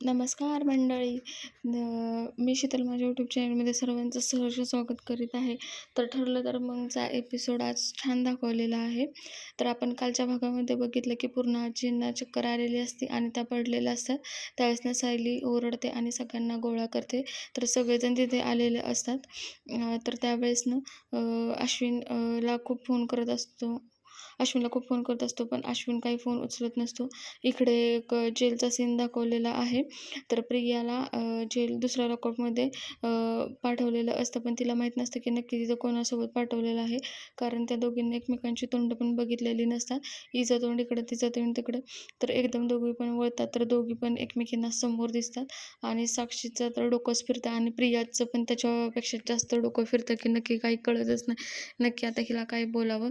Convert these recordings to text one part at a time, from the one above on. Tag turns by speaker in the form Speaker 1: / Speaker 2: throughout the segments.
Speaker 1: नमस्कार मंडळी. मी शीतल माझ्या यूट्यूब चॅनलमध्ये सर्वांचं सहर्ष स्वागत करीत आहे. तर ठरलं तर मगचा एपिसोड आज छान दाखवलेला आहे. तर आपण कालच्या भागामध्ये बघितलं की पूर्ण आजींना चक्कर आलेली असते आणि त्या पडलेल्या असतात. त्यावेळेस ना सायली ओरडते आणि सगळ्यांना गोळा करते. तर सगळेजण तिथे आलेले असतात. तर त्यावेळेस ना अश्विनला अश्विन ला खूप फोन करत असतो. अश्विनला खूप फोन करत असतो पण अश्विन काही फोन उचलत नसतो. इकडे एक जेलचा सीन दाखवलेला आहे. तर प्रियाला जेल दुसऱ्या लॉकआउटमध्ये पाठवलेलं असतं पण तिला माहीत नसतं की नक्की तिथं कोणासोबत पाठवलेलं आहे. कारण त्या दोघींनी एकमेकांची तोंड पण बघितलेली नसतात. हिचं तोंड इकडं तिचं तोंड तिकडं तर एकदम दोघी पण वळतात तर दोघी पण एकमेकींना समोर दिसतात. आणि साक्षीचं तर डोकंच फिरतं आणि प्रियाचं पण त्याच्यापेक्षा जास्त डोकं फिरतं की नक्की काही कळतच नाही. नक्की आता हिला काय बोलावं?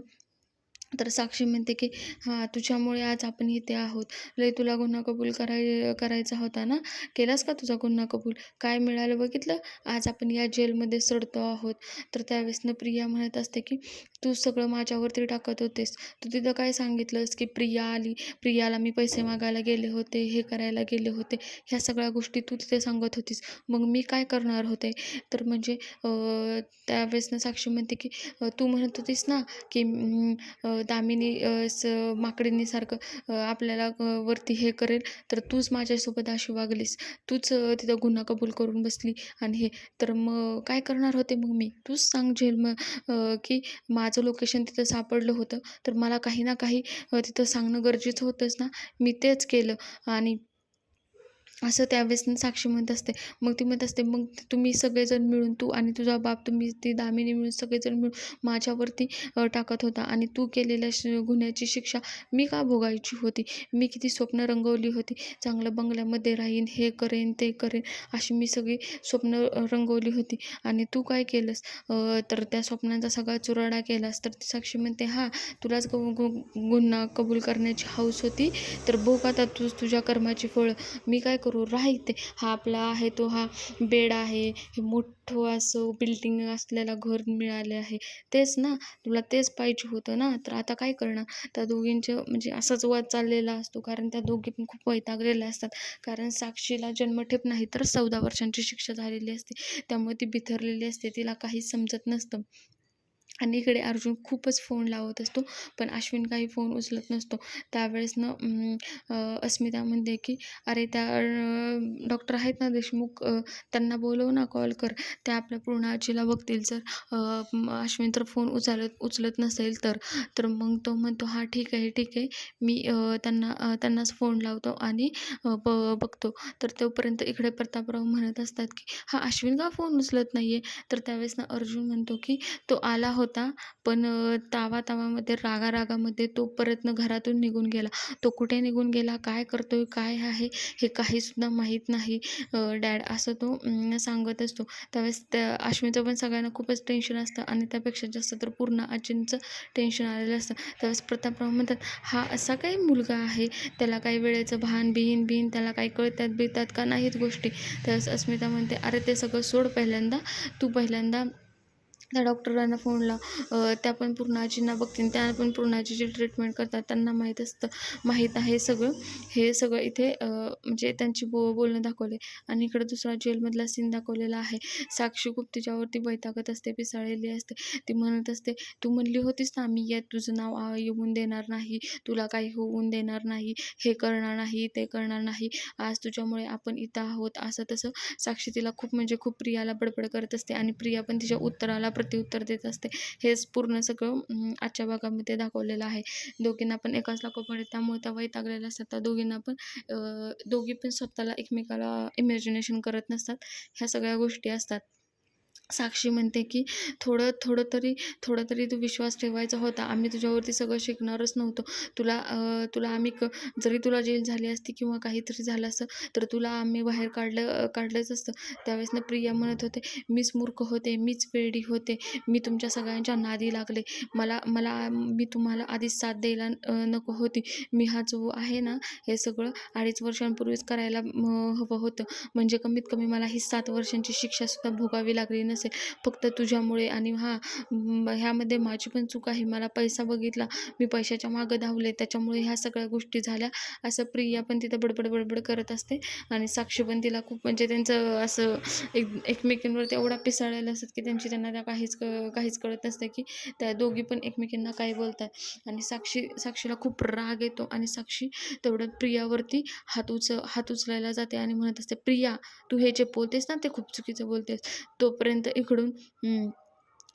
Speaker 1: तर साक्षी म्हणते की हां तुझ्यामुळे आज आपण इथे आहोत. लय तुला गुन्हा कबूल कराय करायचा होता ना? केलास का तुझा गुन्हा कबूल? काय मिळालं बघितलं? आज आपण या जेलमध्ये सडतो आहोत. तर त्यावेळेसनं प्रिया म्हणत असते की तू सगळं माझ्यावरती टाकत होतेस. तू तिथं काय सांगितलंस की प्रिया आली? प्रियाला मी पैसे मागायला गेले होते हे करायला गेले होते. ह्या सगळ्या गोष्टी तू तिथे सांगत होतीस. मग मी काय करणार होते? तर म्हणजे त्यावेळेसनं साक्षी म्हणते की तू म्हणत होतीस ना की दामिनी स माकडीनीसारखं आपल्याला वरती हे करेल तर तूच माझ्यासोबत अशी वागलीस. तूच तिथं गुन्हा कबूल करून बसली आणि हे. तर मग काय करणार होते मग मी? तूच सांगजेल मग की माझं लोकेशन तिथं सापडलं होतं. तर मला काही ना काही तिथं सांगणं गरजेचं होतंच ना. मी तेच केलं आणि असं त्यावेळेस साक्षी म्हणत असते. मग ती म्हणत असते मग तुम्ही सगळेजण मिळून तू आणि तुझा बाप तुम्ही ती दामिनी मिळून सगळेजण मिळून माझ्यावरती टाकत होता आणि तू केलेल्या श गुन्ह्याची शिक्षा मी का भोगायची होती? मी किती स्वप्न रंगवली होती. चांगलं बंगल्यामध्ये राहीन हे करेन ते करेन अशी मी सगळी स्वप्न रंगवली होती. आणि तू काय केलंस? तर त्या स्वप्नांचा सगळा चुराडा केलास. तर ती साक्षी म्हणते हां तुलाच गु गुन्हा कबूल करण्याची हौस होती. तर भोग आता तू तुझ्या कर्माची फळं. मी काय करू राहते. हा आपला आहे तो हा बेड आहे हे मोठं असं बिल्डिंग असलेला घर मिळाले आहे. तेच ना तुला तेच पाहिजे होतं ना. तर आता काय करणार? त्या दोघींचं म्हणजे असाच वाद चाललेला असतो. कारण त्या दोघी पण खूप वैतागलेल्या असतात. कारण साक्षीला जन्मठेप नाही तर चौदा वर्षांची शिक्षा झालेली असते. त्यामुळे ती बिथरलेली असते. तिला काहीच समजत नसतं. आणि इकडे अर्जुन खूपच फोन लावत असतो पण अश्विन काही फोन उचलत नसतो. त्यावेळेस ना अस्मिता म्हणते की अरे त्या डॉक्टर आहेत ना देशमुख त्यांना बोलव ना कॉल कर. त्या आपल्या पूर्ण आजीला बघतील. जर अश्विन तर फोन उचलत उचलत नसेल तर. तर मग तो म्हणतो हां ठीक आहे ठीक आहे. मी त्यांना त्यांनाच फोन लावतो आणि ब बघतो. तर तोपर्यंत इकडे प्रतापराव म्हणत असतात की हा अश्विन का फोन उचलत नाही आहे तर त्यावेळेस ना अर्जुन म्हणतो की तो आला होता होता. पण तावा तावामध्ये रागा रागामध्ये तो परतनं घरातून निघून गेला. तो कुठे निघून गेला? काय करतोय? काय आहे? हे काहीसुद्धा माहीत नाही. डॅड असं तो सांगत असतो. त्यावेळेस त्या अश्विनचं पण सगळ्यांना खूपच टेन्शन असतं आणि त्यापेक्षा जास्त तर पूर्ण आजींचं टेन्शन आलेलं असतं. त्यावेळेस प्रतापराव म्हणतात हा असा काही मुलगा आहे? त्याला काही वेळेचं भान बिहीन बिहीन त्याला काही कळतात बिळतात का नाहीत गोष्टी? त्यावेळेस अस्मिता म्हणते अरे ते सगळं सोड पहिल्यांदा. तू पहिल्यांदा त्या डॉक्टरांना फोन लाव त्या पण पूर्ण आजींना बघतील. त्या पण पूर्ण जे ट्रीटमेंट करतात. त्यांना माहीत असतं. माहीत आहे सगळं. हे सगळं इथे म्हणजे त्यांची बो बोलणं दाखवले आणि इकडं दुसरा जेलमधला सीन दाखवलेला आहे. साक्षी खूप तिच्यावरती बैतागत असते पिसाळलेली असते. ती म्हणत असते तू म्हणली होतीस ना मी यात तुझं नाव येऊन देणार नाही. तुला काही होऊन देणार नाही. हे करणार नाही ते करणार नाही. आज तुझ्यामुळे आपण इथं आहोत. असं तसं साक्षी तिला खूप म्हणजे खूप प्रियाला बडबड करत असते. आणि प्रिया पण तिच्या उत्तराला प्रत्युत्तर देत असते. हेच पूर्ण सगळं आजच्या भागामध्ये दाखवलेलं आहे. दोघींना पण एकाच लाखोपडे त्यामुळे त्या वैतागलेल्या असतात. त्या दोघींना पण दोघी पण स्वतःला एकमेकाला इमॅजिनेशन करत नसतात. ह्या सगळ्या गोष्टी असतात. साक्षी म्हणते की थोडं थोडं तरी थोडं तरी तू विश्वास ठेवायचा होता. आम्ही तुझ्यावरती सगळं शिकणारच नव्हतो. तुला तुला आम्ही क जरी तुला जेल झाली असती किंवा काहीतरी झालं असतं तर तुला आम्ही बाहेर काढलं काढलंच असतं. त्यावेळेस ना प्रिया म्हणत होते मीच मूर्ख होते मीच वेडी होते मी तुमच्या सगळ्यांच्या नादी लागले. मला मला मी तुम्हाला आधीच साथ द्यायला नको होती. मी हा जो आहे ना हे सगळं अडीच वर्षांपूर्वीच करायला हवं होतं. म्हणजे कमीत कमी मला ही सात वर्षांची शिक्षासुद्धा भोगावी लागली नसती. नसेल फक्त तुझ्यामुळे आणि हा ह्यामध्ये माझी पण चूक आहे. मला पैसा बघितला मी पैशाच्या मागं धावले त्याच्यामुळे ह्या सगळ्या गोष्टी झाल्या. असं प्रिया पण तिथं बडबड बडबड करत असते आणि साक्षी पण तिला खूप म्हणजे त्यांचं असं एक एकमेकींवरती एवढा पिसाळलेलं असतात की त्यांची त्यांना त्या काहीच क काहीच कळत नसतं की त्या दोघी पण एकमेकींना काय बोलतात. आणि साक्षी साक्षीला खूप राग येतो आणि साक्षी तेवढं प्रियावरती हात उच हात उचलायला जाते आणि म्हणत असते प्रिया तू हे जे बोलतेस ना ते खूप चुकीचं बोलतेस. तोपर्यंत इकडून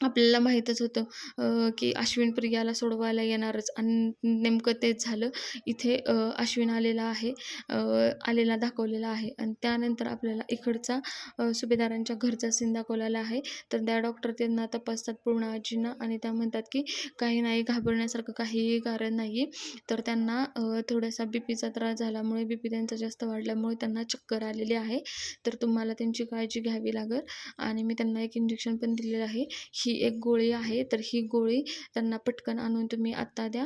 Speaker 1: आपल्याला माहीतच होतं की अश्विन प्रियाला सोडवायला येणारच. आणि नेमकं तेच झालं. इथे अश्विन आलेला आहे आलेला दाखवलेला आहे. आणि त्यानंतर आपल्याला इकडचा सुभेदारांच्या घरचा सीन दाखवलेला आहे. तर त्या डॉक्टर त्यांना तपासतात पूर्ण आजींना. आणि त्या म्हणतात की काही नाही घाबरण्यासारखं काहीही कारण नाही तर त्यांना थोडासा बी पीचा त्रास झाल्यामुळे बी पी त्यांचा जास्त वाढल्यामुळे त्यांना चक्कर आलेली आहे. तर तुम्हाला त्यांची काळजी घ्यावी लागेल. आणि मी त्यांना एक इंजेक्शन पण दिलेलं आहे. ही ही एक गोळी आहे तर ही गोळी त्यांना पटकन आणून तुम्ही आत्ता द्या.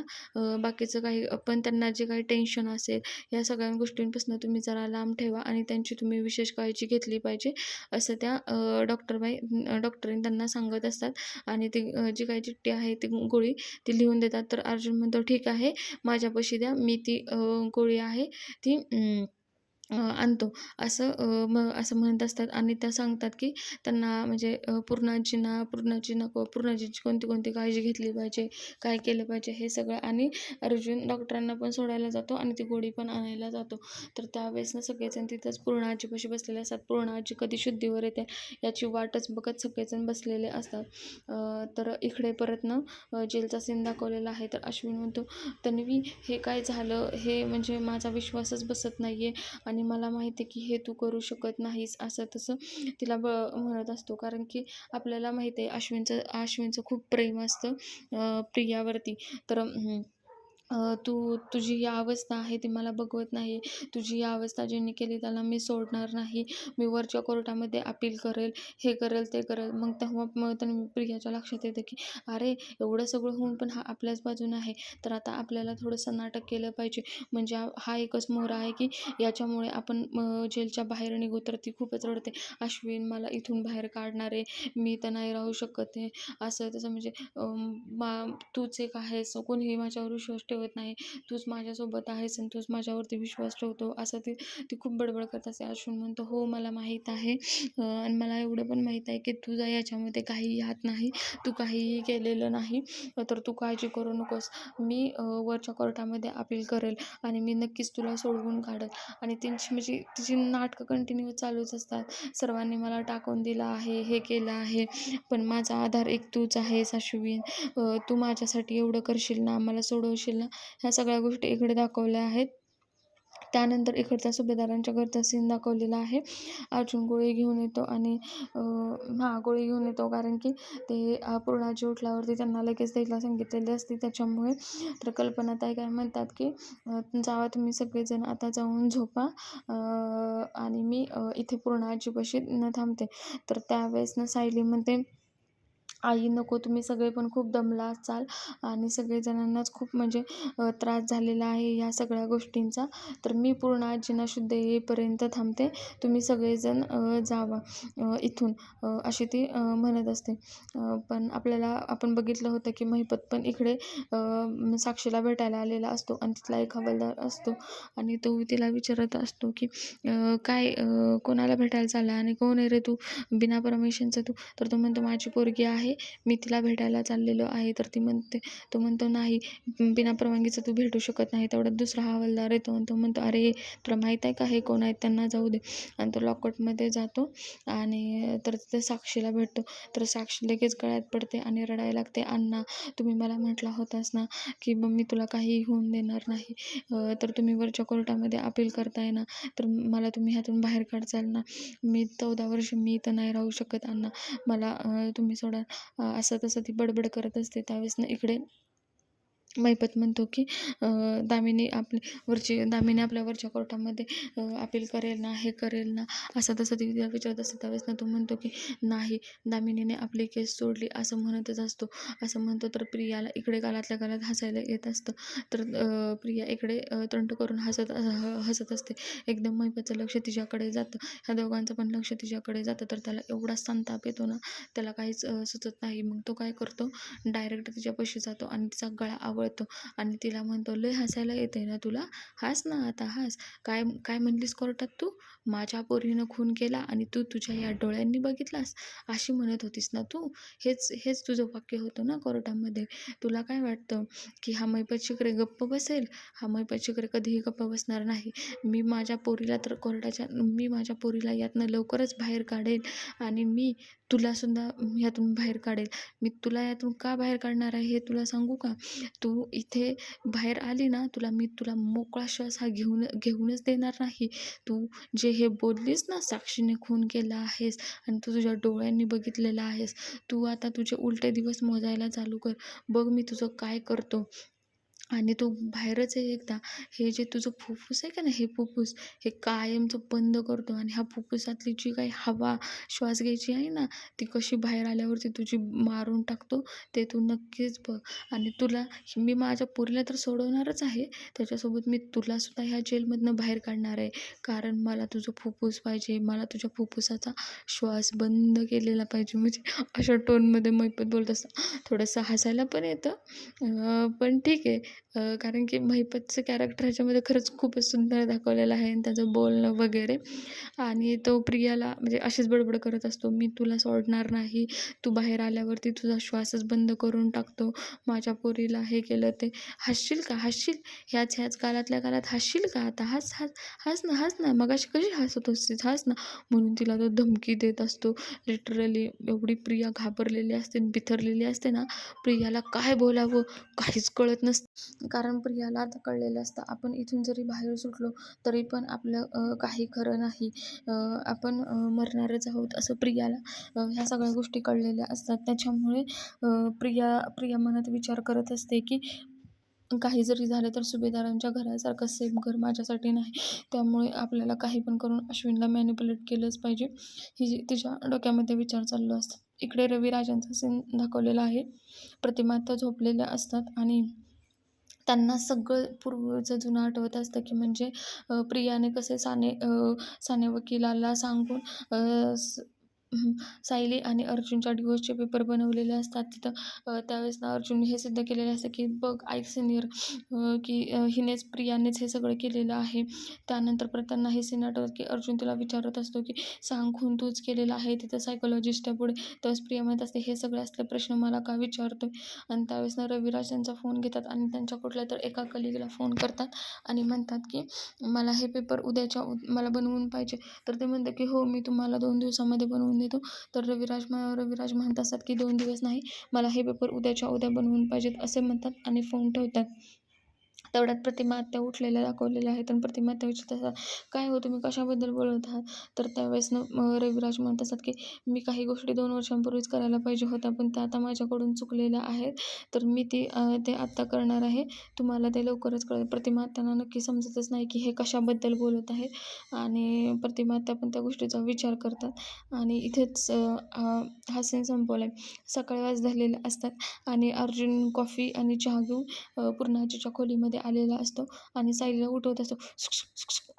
Speaker 1: बाकीचं काही पण त्यांना जे काही टेन्शन असेल या सगळ्या गोष्टींपासून तुम्ही जरा लांब ठेवा आणि त्यांची तुम्ही विशेष काळजी घेतली पाहिजे असं त्या डॉक्टरबाई अं, डॉक्टरीन त्यांना सांगत असतात. आणि ती जी काही चिठ्ठी आहे ती गोळी ती लिहून देतात. तर अर्जुन म्हणतो ठीक आहे माझ्यापाशी द्या. मी ती गोळी आहे. ती आणतो. असं म असं म्हणत असतात आणि त्या सांगतात की त्यांना म्हणजे अं, पूर्णाजींना पूर्णाची नको पूर्णाजीची कोणती कोणती काळजी घेतली पाहिजे काय केलं पाहिजे हे सगळं आणि अर्जुन डॉक्टरांना पण सोडायला जातो आणि ती गोळी पण आणायला जातो. तर त्यावेळेस ना सगळेजण तिथंच पूर्णाजीपाशी बसलेले असतात. पूर्णाजी कधी शुद्धीवर येते याची वाटच बघत सगळेजण बसलेले असतात. तर इकडे परत ना जेलचा सीन दाखवलेला आहे. तर अश्विन म्हणतो तन्वी हे काय झालं? हे म्हणजे माझा विश्वासच बसत नाही आहे आणि आणि मला माहिती आहे की हे तू करू शकत नाहीस असं तसं तिला ब म्हणत असतो. कारण की आपल्याला माहिती आहे अश्विनचं अश्विनचं खूप प्रेम असतं प्रियावरती. तर तू तुझी ही अवस्था आहे ती मला बघवत नाही. तुझी ही अवस्था ज्यांनी केली त्याला मी सोडणार नाही. मी वरच्या कोर्टामध्ये अपील करेल हे करेल ते करेल. मग तेव्हा मग त्यांनी प्रियाच्या लक्षात येतं की अरे एवढं सगळं होऊन पण हा आपल्याच बाजून आहे. तर आता आपल्याला थोडंसं नाटक केलं पाहिजे. म्हणजे हा एकच मोहरा आहे की याच्यामुळे आपण जेलच्या बाहेर निघू तर ती खूपच रडते. अश्विन मला इथून बाहेर काढणार आहे. मी तर नाही राहू शकत आहे. असं तसं म्हणजे मा तूच एक आहेस. कोणीही माझ्यावर विश्वास ठेवत नाही. तूच माझ्यासोबत आहेस आणि तूच माझ्यावरती विश्वास ठेवतो. असं ती ती खूप बडबड करत असते. अश्विन म्हणतो हो मला माहीत आहे. आणि मला एवढं पण माहीत आहे की तुझा याच्यामध्ये काही हात नाही. तू काहीही केलेलं नाही. तर तू काळजी करू नकोस. मी वरच्या कोर्टामध्ये अपील करेल आणि मी नक्कीच तुला सोडवून काढेल. आणि त्यांची म्हणजे तिची नाटकं कंटिन्यू चालूच असतात. सर्वांनी मला टाकून दिलं आहे हे केलं आहे. पण माझा आधार एक तूच आहेस अश्विन. तू माझ्यासाठी एवढं करशील ना मला सोडवशील ना? ह्या सगळ्या गोष्टी इकडे दाखवल्या आहेत. त्यानंतर इकडच्या सुभेदारांच्या घरचा सीन दाखवलेला आहे. अर्जुन गोळी घेऊन येतो आणि अं, हा गोळी घेऊन येतो कारण की ते अं, पूर्णाजी उठल्यावरती त्यांना लगेच द्यायला सांगितलेली असते. त्याच्यामुळे तर कल्पना ताई काय म्हणतात की जावा तुम्ही सगळेजण आता जाऊन झोपा आणि मी इथे इथे पूर्णाजीपाशी न थांबते. तर त्यावेळेस ना सायली म्हणते आई नको तुम्ही सगळे पण खूप दमला असाल आणि सगळेजणांनाच खूप म्हणजे त्रास झालेला आहे ह्या सगळ्या गोष्टींचा. तर मी पूर्ण आजीना शुद्ध येईपर्यंत थांबते. तुम्ही सगळेजण जावा इथून अशी ती म्हणत असते. पण आपल्याला आपण बघितलं होतं की महिपत पण इकडे साक्षीला भेटायला आलेला असतो आणि तिथला एक हवालदार असतो आणि तो तिला विचारत असतो की काय कोणाला भेटायला चालला आणि कोण आहे रे तू? बिना परमिशनचं तू? तर तो म्हणतो माझी पोरगी आहे मी तिला भेटायला चाललेलो आहे. तर ती म्हणते तो म्हणतो नाही बिना परवानगीचं तू भेटू शकत नाही. तेवढ्यात दुसरा हवालदार येतो आणि तो म्हणतो अरे तुला माहीत आहे का? हे कोण आहेत? त्यांना जाऊ दे. आणि तो लॉकआउटमध्ये जातो आणि तर तिथे साक्षीला भेटतो. तर साक्षी लगेच गळ्यात पडते आणि रडायला लागते अण्णा तुम्ही मला म्हटला होतास ना की मग मी तुला काही होऊन देणार नाही. तर तुम्ही वरच्या कोर्टामध्ये अपील करताय ना तर मला तुम्ही ह्यातून बाहेर काढचाल ना. मी चौदा वर्ष मी इथं नाही राहू शकत अण्णा. मला तुम्ही सोडा. असं तसं ती बडबड करत असते त्यावेळेस ना इकडे मैपत म्हणतो की दामिनी आपली वरची दामिनी आपल्या वरच्या कोर्टामध्ये अपील करेल ना हे करेल ना असं तसं ती तिला विचारत असतं त्यावेळेस ना तो म्हणतो की नाही दामिनीने आपली केस सोडली असं म्हणतच असतो. असं म्हणतो तर प्रियाला इकडे गालातल्या गालात हसायला येत असतं. तर प्रिया इकडे तंट करून हसत ह- हसत असते. एकदम मैपतचं लक्ष तिच्याकडे जातं. ह्या दोघांचं पण लक्ष तिच्याकडे जातं. तर त्याला एवढा संताप येतो ना त्याला काहीच सुचत नाही. मग तो काय करतो? डायरेक्ट तिच्यापाशी जातो आणि तिचा गळा पळतो आणि तिला म्हणतो लय हसायला येते ना तुला? हास ना आता हास. काय काय म्हणलीस कोर्टात तू? माझ्या पोरीनं खून केला आणि तू तुझ्या या डोळ्यांनी बघितलास? अशी म्हणत होतीस ना तू? हेच हेच तुझं वाक्य होतं ना कोर्टामध्ये. तुला काय वाटतं की हा मैपत शिकरे गप्प बसेल? हा मैपत शिकरे कधीही गप्प बसणार नाही. मी माझ्या पोरीला तर कोर्टाच्या मी माझ्या पोरीला यातनं लवकरच बाहेर काढेल आणि मी तुलासुद्धा ह्यातून बाहेर काढेल. मी तुला यातून का बाहेर काढणार आहे हे तुला सांगू का? तू इथे बाहेर आली ना तुला मी तुला मोकळा श्वास हा घेऊन घेऊनच देणार नाही. तू जे हे बोललीस ना साक्षीने खून केला आहेस आणि तू तुझ्या डोळ्यांनी बघितलेला आहेस तू आता तुझे उलटे दिवस मोजायला चालू कर. बघ मी तुझं काय करतो. आणि तू बाहेरच आहे एकदा. हे जे तुझं फुफ्फुस आहे का ना हे फुफ्फुस हे कायमचं बंद करतो आणि ह्या फुफ्फुसातली जी काही हवा श्वास घ्यायची आहे ना ती कशी बाहेर आल्यावरती तुझी मारून टाकतो ते तू नक्कीच बघ. आणि तुला मी माझ्या पोरीला तर सोडवणारच आहे त्याच्यासोबत मी तुलासुद्धा ह्या जेलमधनं बाहेर काढणार आहे. कारण मला तुझं फुफ्फुस पाहिजे मला तुझ्या फुफ्फुसाचा श्वास बंद केलेला पाहिजे. म्हणजे अशा टोनमध्ये मैपत बोलत असतं थोडंसं हसायला पण येतं. पण ठीक आहे. कारण की महिपतचं कॅरेक्टर ह्याच्यामध्ये खरंच खूपच सुंदर दाखवलेलं आहे आणि त्याचं बोलणं वगैरे. आणि तो प्रियाला म्हणजे अशीच बडबड करत असतो मी तुला सोडणार नाही. तू बाहेर आल्यावरती तुझा श्वासच बंद करून टाकतो. माझ्या पोरीला हे केलं ते. हसशील का? हसशील? ह्याच ह्याच काळातल्या काळात हसशील का? आता हस हस हस ना हस ना. मग अशी कशी हसत असतेस हस ना. म्हणून तिला तो धमकी देत असतो. लिटरली एवढी प्रिया घाबरलेली असते आणि बिथरलेली असते ना प्रियाला काय बोलावं? काहीच कळत नसतं. कारण प्रियाला आता कळलेलं असतं. आपण इथून जरी बाहेर सुटलो तरी पण आपलं काही खरं नाही. आपण मरणारच आहोत असं प्रियाला ह्या सगळ्या गोष्टी कळलेल्या असतात. त्याच्यामुळे प्रिया प्रिया मनात विचार करत असते की काही जरी झालं तर सुभेदारांच्या घरासारखं सेम घर माझ्यासाठी नाही. त्यामुळे आपल्याला काही पण करून अश्विनला मॅन्युपुलेट केलंच पाहिजे. ही तिच्या डोक्यामध्ये विचार चाललो असतात. इकडे रवी राजांचा सीन दाखवलेला आहे. प्रतिमा तर झोपलेल्या असतात आणि त्यांना सगळं पूर्वचं जुनं आठवत असतं की म्हणजे प्रियाने कसे साने साने वकिलाला सांगून स- सायली आणि अर्जुनच्या डिवोर्सचे पेपर बनवलेले असतात. तिथं त्यावेळेस ना अर्जुनने हे सिद्ध केलेले असतं की बघ ऐक सिनियर की हिनेच प्रियानेच हे सगळं केलेलं आहे. त्यानंतर परत त्यांना हे सीन आठवत की अर्जुन तिला विचारत असतो की सांग खून तूच केलेला आहे? तिथं सायकोलॉजिस्टच्या पुढे त्यावेळेस प्रिया म्हणत असते हे सगळे असले प्रश्न मला का विचारतोय? आणि त्यावेळेस ना रविराज त्यांचा फोन घेतात आणि त्यांच्या कुठल्या तर एका कलिगला फोन करतात आणि म्हणतात की मला हे पेपर उद्याच्या मला बनवून पाहिजे. तर ते म्हणतात की हो मी तुम्हाला दोन दिवसामध्ये बनवून देतो तर रविराज म रविराज म्हणत असतात की दोन दिवस नाही मला हे पेपर उद्याच्या उद्या बनवून पाहिजेत असे म्हणतात आणि फोन ठेवतात. तेवढ्यात प्रतिमा आत्या उठलेल्या दाखवलेल्या आहेत आणि प्रतिमा आत्या विचारत असतात काय हो तुम्ही कशाबद्दल बोलत आहात? तर त्यावेळेस रविराज म्हणत असतात की मी काही गोष्टी दोन वर्षांपूर्वीच करायला पाहिजे होत्या पण त्या आता माझ्याकडून चुकलेल्या आहेत. तर मी ती ते आत्ता करणार आहे. तुम्हाला ते लवकरच कळेल. प्रतिमा आत्यांना नक्की समजतच नाही की हे कशाबद्दल बोलत आहे. आणि प्रतिमा आत्या पण त्या गोष्टीचा विचार करतात. आणि इथेच हा सीन संपवला आहे सकाळी वाज झालेले असतात. आणि अर्जुन कॉफी आणि चहा घेऊन अ, खोलीमध्ये आजीच्या आलेला असतो आणि सायलीला उठवत असतो.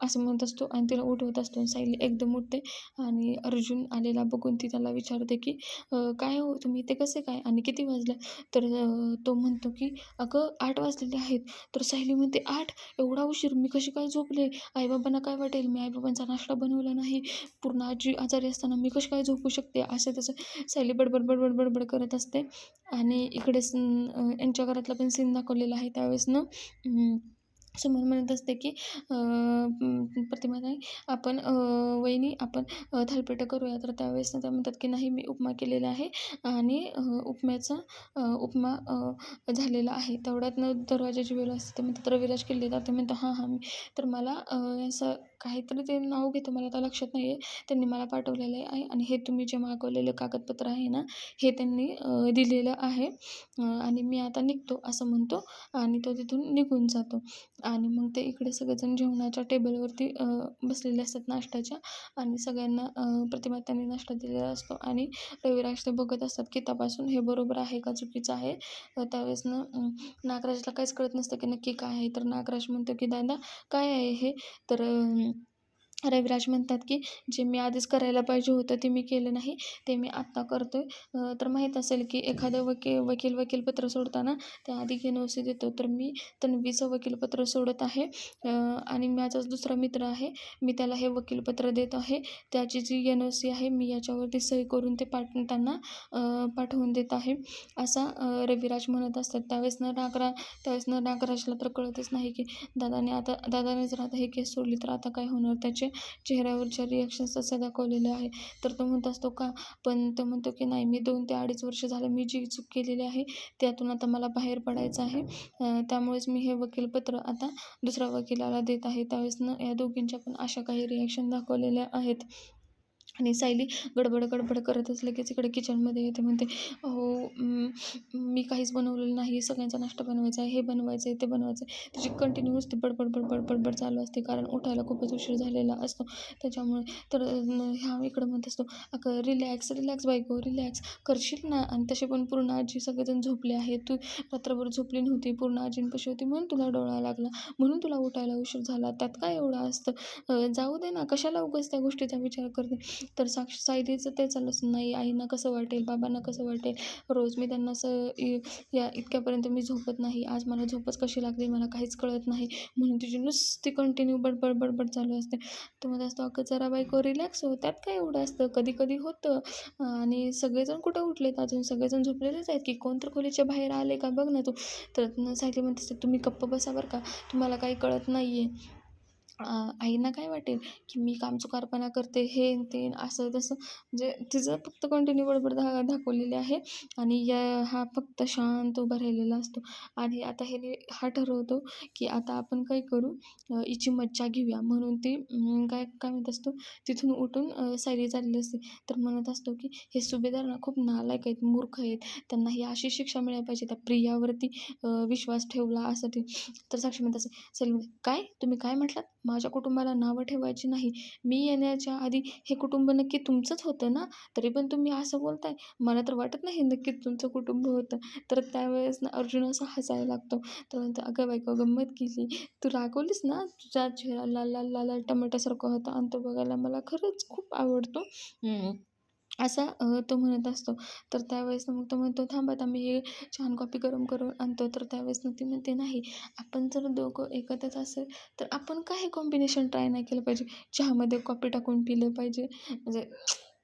Speaker 1: असं म्हणत असतो आणि तिला उठवत असतो आणि सायली एकदम उठते आणि अर्जुन आलेला बघून ती त्याला विचारते की काय हो तुम्ही? ते कसे काय? आणि किती वाजलं? तर तो म्हणतो की अगं आठ वाजलेले आहेत. तर सायली म्हणते आठ? एवढा उशीर? मी कशी काय झोपले? आईबाबांना काय वाटेल? मी आईबाबांचा नाश्ता बनवला नाही. पूर्ण आजी आजारी असताना मी कशी काय झोपू शकते? असं तसं सायली बडबड बडबड बडबड करत असते. आणि इकडे यांच्या घरातला पण सीन दाखवलेला आहे त्यावेळेस ना. समोर म्हणत असते की प्रतिमा नाही. आपण वहिनी आपण अं, थालीपीठं करूया. तर त्यावेळेस त्या म्हणतात की नाही मी उपमा केलेला आहे आणि उपम्याचा उपमा झालेला आहे. तेवढ्यात न दरवाजाची वेळ असते. ते म्हणतात रविराज केले ते म्हणतो हां हां मी. तर मला असं काहीतरी ते नाव घेतं. मला आता लक्षात नाही आहे त्यांनी मला पाठवलेलं आहे आणि हे तुम्ही जे मागवलेलं कागदपत्र आहे ना हे त्यांनी दिलेलं आहे. आणि मी आता निघतो असं म्हणतो आणि तो तिथून निघून जातो. आणि मग ते इकडे सगळेजण जेवणाच्या टेबलवर वरती बसलेले असतात नाश्त्याच्या आणि सगळ्यांना प्रतिमा त्यांनी नाश्ता दिलेला असतो आणि रविराज ते बघत असतात की तपासून हे बरोबर आहे का चुकीचं आहे. त्यावेळेस ना नागराजला काहीच कळत नसतं की नक्की काय आहे. तर नागराज म्हणतो की दादा काय आहे हे? तर रविराज म्हणतात की जे मी आधीच करायला पाहिजे होतं ते मी केलं नाही ते मी आत्ता करतो आहे तर माहीत असेल की एखादं वकील वकील वकीलपत्र सोडताना त्या आधी एन ओ सी देतो. तर मी तन्वीचं वकीलपत्र सोडत आहे. आणि माझाच दुसरा मित्र आहे. मी त्याला हे वकीलपत्र देत आहे. त्याची जी एन ओ सी आहे मी याच्यावरती सही करून ते पाठ त्यांना पाठवून देत आहे. असा रविराज म्हणत असतात. त्यावेळेस न नागरा त्यावेळेस न नागराजला तर कळतच नाही की दादाने आता दादाने जर आता हे केस सोडली तर आता काय होणार? त्याचे चेहऱ्यावरच्या रिॲक्शन्स असं दाखवलेलं आहे तर तो म्हणत असतो का? पण तो म्हणतो की नाही मी दोन ते अडीच वर्ष झालं मी जी चूक केलेली आहे त्यातून आता मला बाहेर पडायचं आहे. त्यामुळेच मी हे वकीलपत्र आता दुसऱ्या वकिलाला देत आहे. त्यावेळेस न या दोघींच्या पण अशा काही रिॲक्शन दाखवलेल्या आहेत. आणि सायली गडबड गडबड करतच लगेच इकडे किचनमध्ये येते. म्हणते हो मी काहीच बनवलेलं नाही सगळ्यांचा नाश्ता बनवायचा आहे. हे बनवायचं आहे ते बनवायचं आहे त्याची कंटिन्यू ती बडबड बडबड बडबड चालू असते. कारण उठायला खूपच उशीर झालेला असतो. त्याच्यामुळे तर ह्या इकडं म्हणत असतो अगं रिलॅक्स रिलॅक्स बायको रिलॅक्स करशील ना? आणि तसे पण पूर्ण आजी सगळेजण झोपले आहेत. तू रात्रभर झोपली नव्हती. पूर्ण आजींपाशी होती. म्हणून तुला डोळा लागला. म्हणून तुला उठायला उशीर झाला. त्यात काय एवढं असतं? जाऊ दे ना. कशाला उगाच त्या गोष्टीचा विचार करते? तर साक्ष सायलीचं ते चालू असं नाही. आईना कसं वाटेल बाबांना कसं वाटेल रोज मी त्यांना असं या इतक्यापर्यंत मी झोपत नाही. आज मला झोपच कशी लागली मला काहीच कळत नाही. म्हणून तुझी नुसती कंटिन्यू बडबड बडबड चालू असते. तर मग असतो अगं जरा बायको रिलॅक्स हो त्यात काय एवढं असतं? कधी कधी होतं. आणि सगळेजण कुठं उठलेत अजून? सगळेजण झोपलेलेच आहेत की कोणतर खोलीच्या बाहेर आले का? बघ ना तू. तर सायली म्हणते तुम्ही गप्प बसा बरं का. तुम्हाला काही कळत नाही आहे आईना काय वाटेल की मी कामचुकारपणा करते हे ते असं तसं. म्हणजे तिचं फक्त कंटिन्यू बडबड धा दाखवलेली आहे आणि या हा फक्त शांत उभा राहिलेला असतो. आणि आता हे हा ठरवतो की आता आपण काय करू हिची मज्जा घेऊया. म्हणून ती काय काय म्हणत असतो तिथून उठून सायरी चालली असते. तर म्हणत असतो की हे सुभेदार ना खूप नालायक आहेत मूर्ख आहेत. त्यांना ही अशी शिक्षा मिळायला पाहिजे त्या प्रियावरती विश्वास ठेवला असं ते. तर साक्षी म्हणत असे सैली काय? तुम्ही काय म्हटलात? माझ्या कुटुंबाला नावं ठेवायची नाही. मी येण्याच्या आधी हे कुटुंब नक्की तुमचंच होतं ना? तरी पण तुम्ही असं बोलताय. मला तर वाटत नाही नक्की तुमचं कुटुंब होतं. तर त्यावेळेस ना अर्जुन असा हसायला लागतो. तर अगं बायको गंमत केली. तू रागवलीस ना? तुझा चेहरा लाल लाल लाल टमाट्यासारखं होता आणि तो बघायला मला खरंच खूप आवडतो. असा तो म्हणत असतो. तर त्यावेळेस मग तो म्हणतो थांबत आता मी हे छान कॉफी गरम करून आणतो. तर त्यावेळेस ती म्हणते नाही आपण जर दोघं एकत्रच असेल तर आपण काय हे कॉम्बिनेशन ट्राय नाही केलं पाहिजे. चहामध्ये कॉफी टाकून पिलं पाहिजे. म्हणजे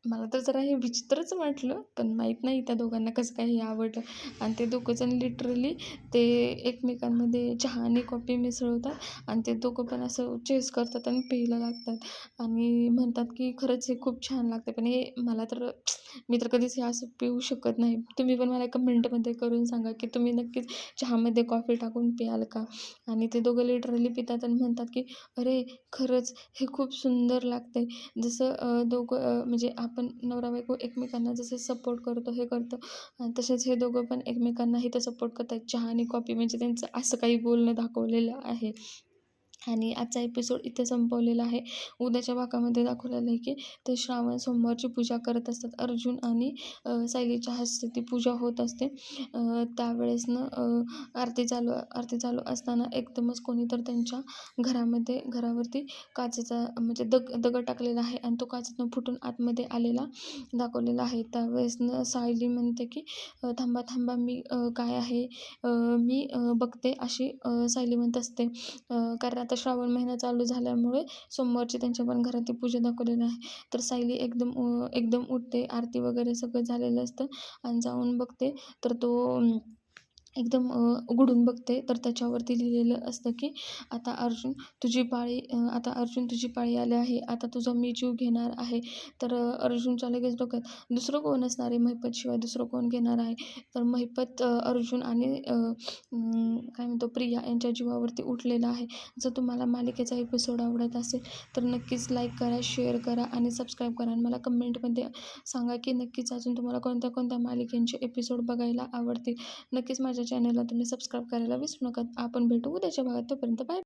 Speaker 1: मला तर जरा हे विचित्रच वाटलं पण माहीत नाही त्या दोघांना कसं काय हे आवडलं. आणि ते दोघंजण लिटरली ते एकमेकांमध्ये चहा आणि कॉफी मिसळवतात आणि ते दोघं पण असं चेस करतात आणि प्यायला लागतात. आणि म्हणतात की खरंच हे खूप छान लागतं. पण हे मला तर मी तर कधीच हे असं पिऊ शकत नाही. तुम्ही पण मला कमेंटमध्ये करून सांगा की तुम्ही नक्कीच चहामध्ये कॉफी टाकून प्याल का? आणि ते दोघं लिटरली पितात आणि म्हणतात की अरे खरंच हे खूप सुंदर लागतं आहे जसं दोघं म्हणजे आपण नवरा बायको एकमेकांना जसे सपोर्ट करतो हे करतो आणि तसेच हे दोघं पण एकमेकांनाही तर सपोर्ट करतात चहा आणि कॉफी म्हणजे त्यांचं असं काही बोलणं दाखवलेलं आहे. आणि आजचा एपिसोड इथे संपवलेला आहे. उद्याच्या भागामध्ये दाखवलेलं आहे की ते श्रावण सोमवारची पूजा करत असतात. अर्जुन आणि सायलीच्या हस्ते ती पूजा होत असते. त्यावेळेसनं आरती चालू आरती चालू असताना एकदमच कोणी तर त्यांच्या घरामध्ये घरावरती काचेचा म्हणजे दग दगड टाकलेला आहे आणि तो काचेतनं फुटून आतमध्ये आलेला दाखवलेला आहे. त्यावेळेसनं सायली म्हणते की थांबा थांबा मी काय आहे? मी बघते अशी सायली म्हणत असते. कारण आता श्रावण महिना चालू झाल्यामुळे सोमवारची त्यांच्या पण घरातली पूजा दाखवलेली आहे. तर सायली एकदम एकदम उठते आरती वगैरे सगळं झालेलं असतं. आणि जाऊन बघते. तर तो एकदम उघडून बघते. तर त्याच्यावरती लिहिलेलं असतं की आता अर्जुन तुझी पाळी आता अर्जुन तुझी पाळी आली आहे. आता तुझा मी जीव घेणार आहे. तर अर्जुनच्या लगेच डोक्यात दुसरं कोण असणार आहे महिपतशिवाय दुसरं कोण घेणार आहे? तर महिपत अर्जुन आणि काय म्हणतो प्रिया यांच्या जीवावरती उठलेला आहे. जर तुम्हाला मालिकेचा एपिसोड आवडत असेल तर नक्कीच लाईक करा शेअर करा आणि सबस्क्राईब करा. आणि मला कमेंटमध्ये सांगा की नक्कीच अजून तुम्हाला कोणत्या कोणत्या मालिकेंचे एपिसोड बघायला आवडतील. नक्कीच माझ्या माझ्या चॅनलला तुम्ही सबस्क्राईब करायला विसरू नका. आपण भेटू उद्याच्या भागात. तोपर्यंत बाय